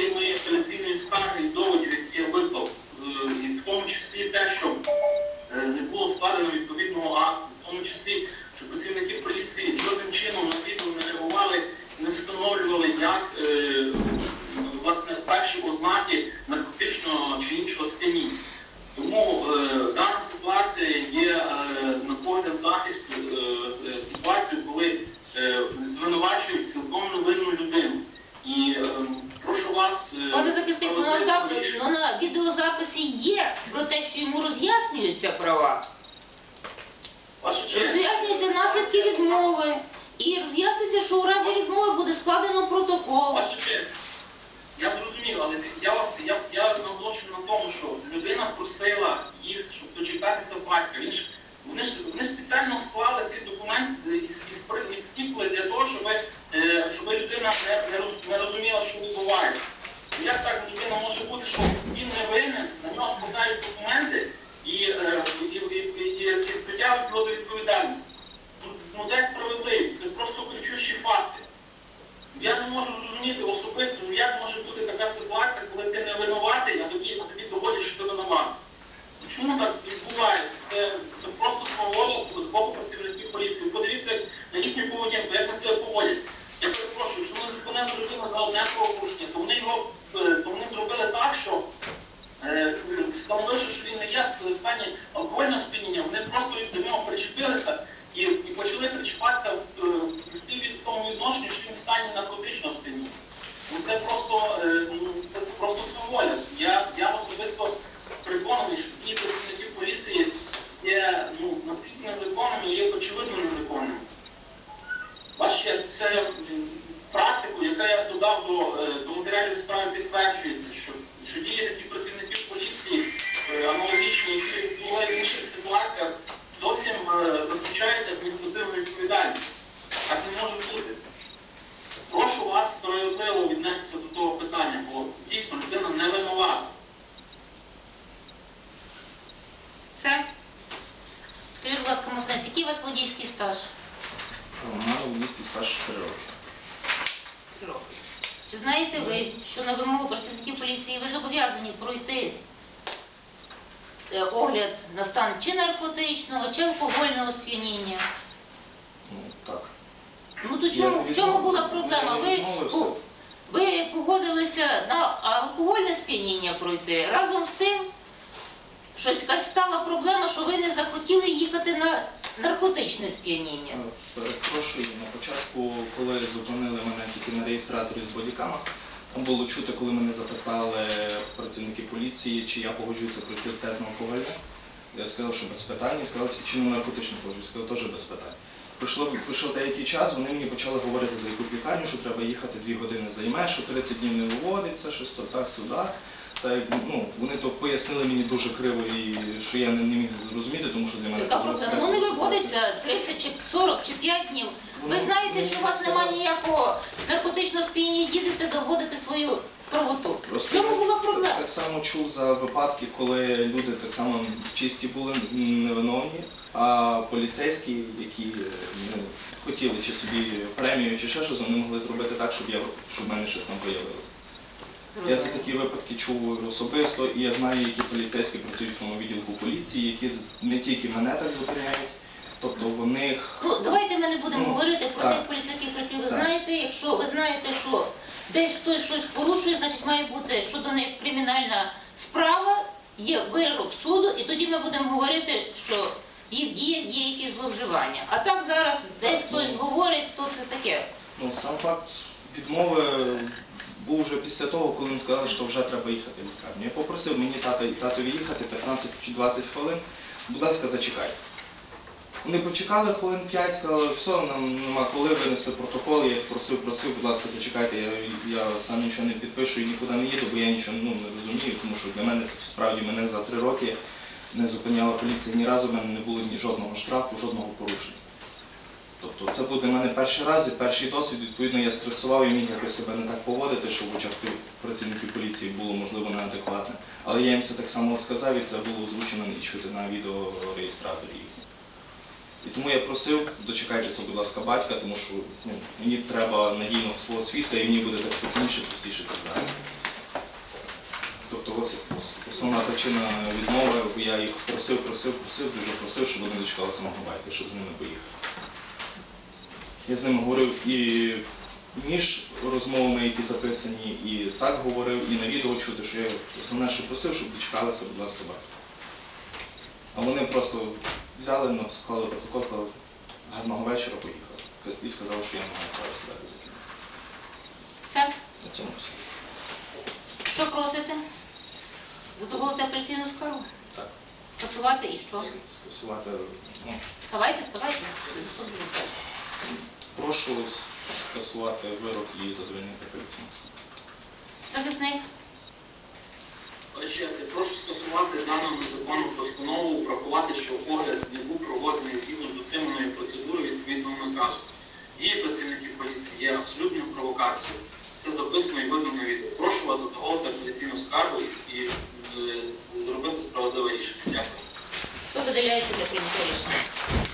жодної скарги і доводів, які я виклав, Е, і в тому числі те, що е, не було складено відповідного акту, в тому числі, що працівники поліції жодним чином відео не реагували, не встановлювали, як е, власне перші ознаки наркотичного чи іншого сп'яніння. Тому дана ситуація є е, на погляд захисту е, е, ситуацією, коли е, звинувачують цілком невинну людину. І е, прошу вас е, Пане захисник, рішити. ну на відеозаписі є про те, що йому роз'яснюються права. Роз'яснюються наслідки відмови. І роз'яснюється, що у разі відмови буде складено протокол. Ваша честь, я зрозумів, але я вас я, я наголошую на тому, що людина просила їх, щоб дочекатися батька. Він ж вони ж вони ж спеціально склали цей документ е, і, і, спри- і втікли для того, щоб, е, щоб людина не, не, роз, не розуміла, що відбувається. Ну, Як так людина може бути, що він не винен, на нього складають документи і, е, і, і, і, і, і притягують відповідальності. Ну, де справедливість? Це просто кричущі факти. Я не можу зрозуміти особисто, ну як може бути така ситуація, коли ти не винуватий, а тобі, тобі доводять, що ти винуватий. Ну, Чому так відбувається? Це, це просто сваволя з боку працівників поліції. Подивіться на їхню поведінку, як вони себе поводять. Я перепрошую, що вони зупинили людину за одне правопорушення, то вони е, то вони зробили так, що е, встановивши, що він не є в стані алкогольного сп'яніння, вони просто до нього причепилися і, і почали причіпатися в, е, в тій від тому відношенню, що він в стані наркотичного сп'яніння. Ну це просто е, ну, це, просто сваволя. Я, я особисто переконаний, що ті працівники поліції є ну, настільки незаконними, є очевидно незаконними. Бачите, це практику, яку я додав до, е, до матеріалів справи, підтверджується, що, що дії таких працівників поліції е, аналогічні, які були в інших ситуаціях, зовсім виключають адміністративну відповідальність. Так не може бути. Прошу справедливо віднестися до того питання, бо дійсно людина не винувата. Все. Скажіть, будь ласка, Моснець, який у вас водійський стаж? У мене в місті стаж 4 роки. Три роки. Чи знаєте ви, що на вимогу працівників поліції ви зобов'язані пройти е, огляд на стан чи наркотичного, чи алкогольного сп'яніння? Ну, так. Ну то чому, в чому була проблема? Ви, о, ви погодилися на алкогольне сп'яніння пройти. Разом з тим, щось якась стала проблема, що ви не захотіли їхати на наркотичне сп'яніння. Е, Перепрошую, на початку, коли зупинили мене тільки на реєстраторі з бодікамах, там було чути, коли мене запитали працівники поліції, чи я погоджуюся пройти тест на алкогольне. Я сказав, що без питань, і сказав, чи на наркотичне погоджуюся, сказав, теж без питань. Пройшло, пройшов деякий час, вони мені почали говорити за якусь лікарню, що треба їхати дві години займе, що 30 днів не виводиться, що так сюди. Та ну, вони то пояснили мені дуже криво, і що я не, не міг зрозуміти, тому що для мене Яка це була проблема? Ну не виводиться 30 чи 40 чи 5 днів. Ви Ну, знаєте, ну, що у вас немає ніякого наркотичного сп'яніння, їдете доводити свою правоту. В Просто чому я була так- проблема? Так само чув за випадки, коли люди так само чисті були м, невиновні, а поліцейські, які е, ну, хотіли чи собі премію, чи ще щось, вони могли зробити так, щоб я щоб в мене щось там появилося. Я за такі випадки чув особисто, і я знаю, які поліцейські працюють в тому відділку поліції, які з- не тільки мене так зупиняють, тобто в них Ну, давайте ми не будемо Ну, говорити про так. тих поліцейських, які ви Так. знаєте. Якщо ви знаєте, що десь хтось щось порушує, значить має бути щодо них кримінальна справа, є вирок суду, і тоді ми будемо говорити, що їх діях є якісь зловживання. А так зараз, де хтось говорить, то це таке. Ну, сам факт відмови був вже після того, коли він сказали, що вже треба їхати в лікарню. Я попросив мені тата і татові їхати 15 чи 20 хвилин. Будь ласка, зачекайте. Вони почекали хвилин 5, сказали, все, нам нема коли винесли протокол. Я їх просив, просив, будь ласка, зачекайте, я, я сам нічого не підпишу і нікуди не їду, бо я нічого ну, не розумію, тому що для мене це справді мене за три роки не зупиняла поліція ні разу, в мене не було ні жодного штрафу, жодного порушення. Тобто це буде в мене перший раз і перший досвід, відповідно, я стресував і міг якось себе не так поводити, що в очах працівників поліції було можливо неадекватне. Але я їм це так само сказав і це було озвучено і чути на відеореєстраторі їхньому. І тому я просив, дочекайтеся, будь ласка, батька, тому що ну, мені треба надійного свого свідка і мені буде так спокійніше, простіше так далі. Тобто ось основна причина відмови, бо я їх просив, просив, просив, дуже просив, щоб вони дочекалися мого батька, щоб з ними поїхати. Я з ними говорив і між розмовами, які записані, і так говорив, і на відео чути, що я основне, що просив, щоб дочекалися, будь ласка, батька. А вони просто взяли, ну, склали протокол, сказали, гарного вечора, поїхали. І сказали, що я не маю права сідати за кермо. Все? На цьому все. Що просите? Задоволити апеляційну скаргу? Так. Скасувати і що? Скасувати. Ну, Вставайте, вставайте. Суд буде. прошу скасувати вирок і задовольнити апеляційну. Захисник. Отже, я прошу скасувати даному незаконну постанову, врахувати, що огляд не був проводений згідно з дотриманою процедури відповідного наказу. Дії працівників поліції є абсолютною провокацією. Це записано і видно на відео. Прошу вас задоволити апеляційну скаргу і е, зробити справедливе рішення. Дякую. Що видаляється для прийняття рішення?